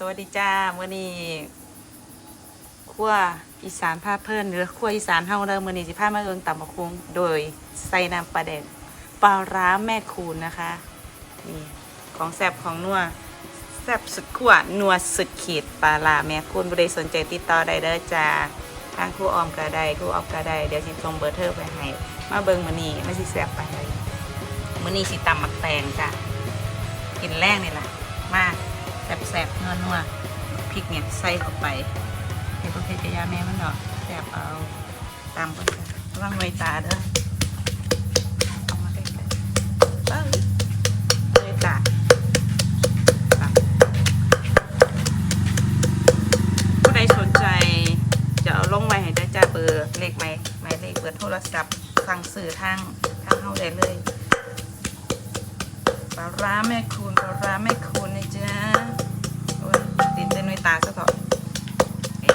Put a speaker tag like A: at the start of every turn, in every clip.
A: สวัสดีจ้ามื่อนี้ขั้วอีสานผ้าเพิ่นหรือขั้วอีสานเฮาเด้อมื่อนี้สิพามาเอิงต่ำบักคุงโดยใส่น้ำปลาแดกปลาร้าแม่คูณนะคะนี่ของแซบของนัวแซบสุดขั้วนัวสุดขีดปลาร้าแม่คูณบ่ได้สนใจติดต่อได้เด้อจ้าทางครูออมก็ได้ครูออมก็ได้เดี๋ยวสิส่งเบอร์เธอไปให้มาเบิ่งมื้อนี้มันสิแซ่บปานใดมื้อนี้สิตำมักแตงจ้ะกินแรกนี่แหละมาก แสบๆนัวๆพริกเนี่ยใส่เข้าไปเห็ดพวกเพชรยาแม่มันเนาะแสบเอาตามคนระวังไวตาเด้อเอามาใกล้ๆเอ้ยเลยตาผู้ใดสนใจจะเอาลงไว้ให้ได้จ้าเบอร์เลขไหมหมายเลขเบอร์โทรศัพท์สั่งสื่อทางทางเฮาได้เลย ปลาร้าแม่คูณปลาร้าแม่คูณนะจ๊ะโอ้ยตื่นเต้นด้วยตาซะเถอะเอ๊ะ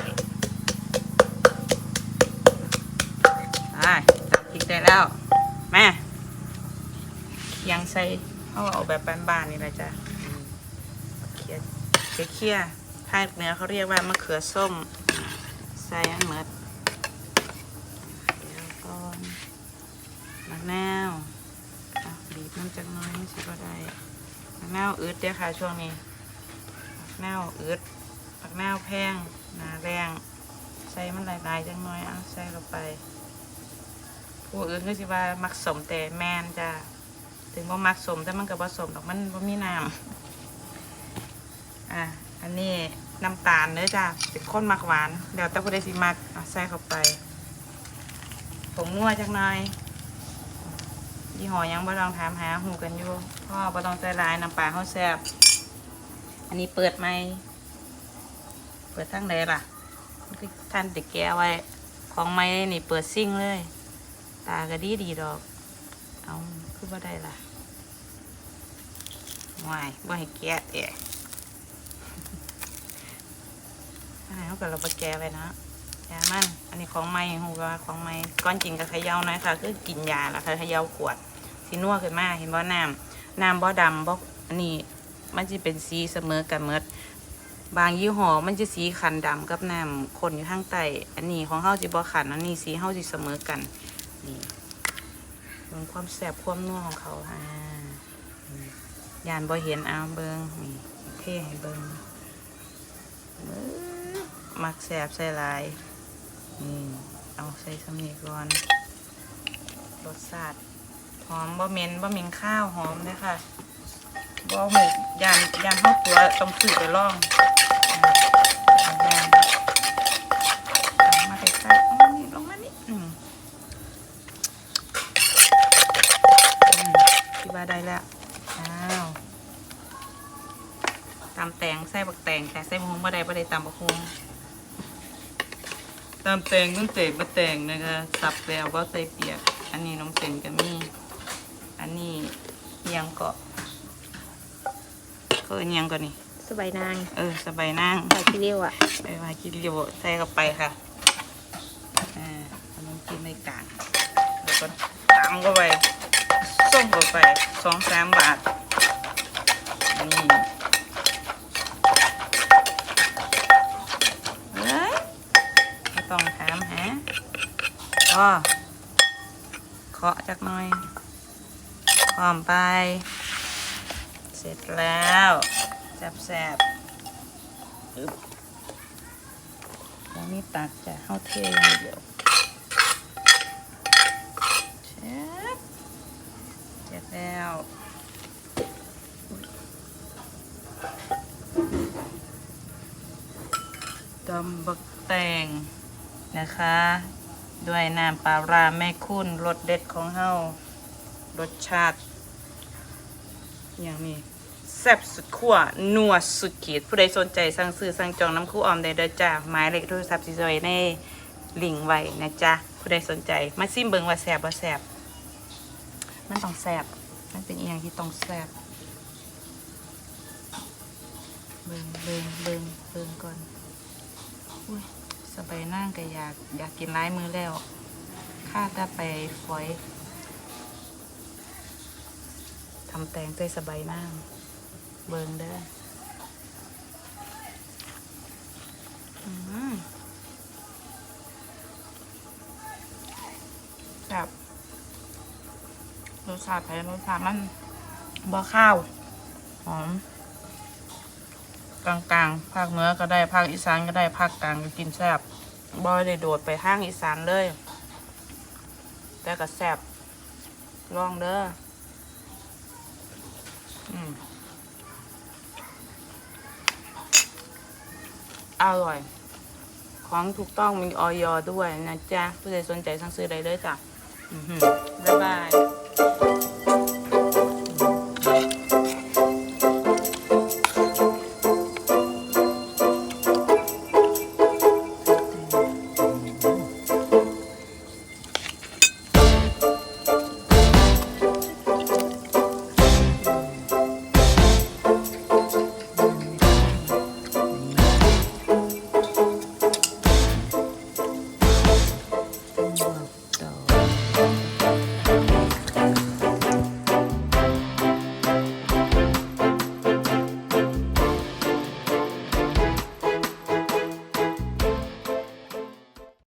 A: อ่าจับพริกได้แล้วแม่เคียงใส่เอาเอาแบบบ้านๆนี่แหละจ้ะเคี่ยเคี่ยภาคเหนือเขาเรียกว่ามะเขือส้ม ใส่อันเหมือดเดี๋ยวก่อนมะนาว น้ำจักน้อยใช่ก็ได้ผักเน่าอืดเด้อค่ะช่วงนี้ผักเน่าอืดผักเน่าแพงหนาแรงใส่มันหลายๆจังน้อยเอาใส่ลงไปผู้อื่นก็สิว่ามักสมแต่แมนจ้ะถึงว่ามักสมแต่มันก็ผสมดอกมันบ่มีน้ำอะอันนี้น้ำตาลเนื้อจ้ะเป็นข้นมักหวานเดี๋ยวแต่ผู้ใดสิมักใส่เข้าไปผงนัวจักหน่อย ยี่ห้อยังบ่ต้องถามหาหูกันอยู่พ่อบ่ต้องใส่ลายน้ำปลาเขาแซ่บอันนี้เปิดไหมเปิดทั้งใดล่ะมันคือท่านติดแก้ไว้ ของไม้นี่เปิดซิ่งเลย ตาก็ดีดีดอก เอาคือบ่ได้ล่ะวายบ่ให้แก้เอะอันไหนเขาก็เราบ่แก้ไว้นะ ยามัน อันนี้ของไม้หูก็ว่าของไม้ก้อนจริงกับขย่าหน่อยค่ะ คือกินยาละค่ะขย่าขวดสีนัวขึ้นมาเห็นบ่น้ำน้ำบ่ดำบ่อันนี้มันจะเป็นสีเสมอกันเมดบางยี่ห้อมันจะสีขันดำกับน้ำคนอยู่ข้างใต้อันนี้ของเฮาสิบ่ขันอันนี้สีเฮาสิเสมอกันนี่เบิ่งความแซ่บความนัวของเขาอ่ายานบ่เห็นเอาเบิงนี่เท่ให้เบิงมักแซ่บใส่ลาย นี่เอาใส่สำนีก่อนรสชาติหอมบะเม็นบะเม็นข้าวหอมเลยค่ะบะหมูยานยานข้าวตัวต้องซื้อไปล่องยานเอามาใกล้ๆเอนี่ลงมานี่อืมอืมคิดว่าได้แล้วอ้าวตำแตงใส่บักแตงแต่ใส่บะฮุงบ่ได้บ่ได้ตำบักฮุง ตำแตงต้องเตะบะแตงนะคะสับแล้วก็ใส่เปียก อันนี้น้องเต็งก็มีอันนี้เนียงเกาะก็เนียงก็นี่
B: สบายนาง
A: เออสบายนั่ง
B: ปลาคิเรียวอะ
A: ไปมากินเรียวใส่เข้าไปค่ะอ่าขนมกินในกลางแล้วก็ตามเข้าไปส่งเข้าไปสองสามบาทนี่ ก็เคาะจักหน่อยพร้อมไป เสร็จแล้วแซบๆอึ๊บแล้วนี่ตักจะเข้าเทอย่างเดียวเช็ดเสร็จแล้วตำบักแตงนะคะ ด้วยน้ำปลาร้าแม่คุณรสเด็ดของเฮารสชาติ อย่างนี้แซ่บสุดขั้วนัวสุดขีด ผู้ใดสนใจสั่งซื้อสั่งจองน้ำคู่ออมได้เด้อจ้าหมายเลขโทรศัพท์สิจอยในลิงไว้นะจ๊ะ ผู้ใดสนใจ มาซิมเบิงว่าแซ่บว่าแซ่บมันต้องแซ่บมันเป็นอีหยังที่ต้องแซ่บเบิงเบิงเบิงเบิงก่อนอุ้ย สบายนั่งก็อยากอยากกินร้ายมือแล้ว ข้าจะไปฝอยทำแตงใส่สบายนั่งเบิงเด้ออืมแบบรสชาติไทยรสชาติมันบ่ข้าวหอม กลางๆ ภาคเหนือก็ได้ภาคอีสานก็ได้ภาคกลางก็กินแซ่บบ่ได้โดดไปทางอีสานเลย แต่ก็แซ่บลองเด้ออืมอร่อย ของถูกต้องมีออยด้วยนะจ๊ะ ผู้ใดสนใจสั่งซื้อได้เลยจ้ะบ๊ายบาย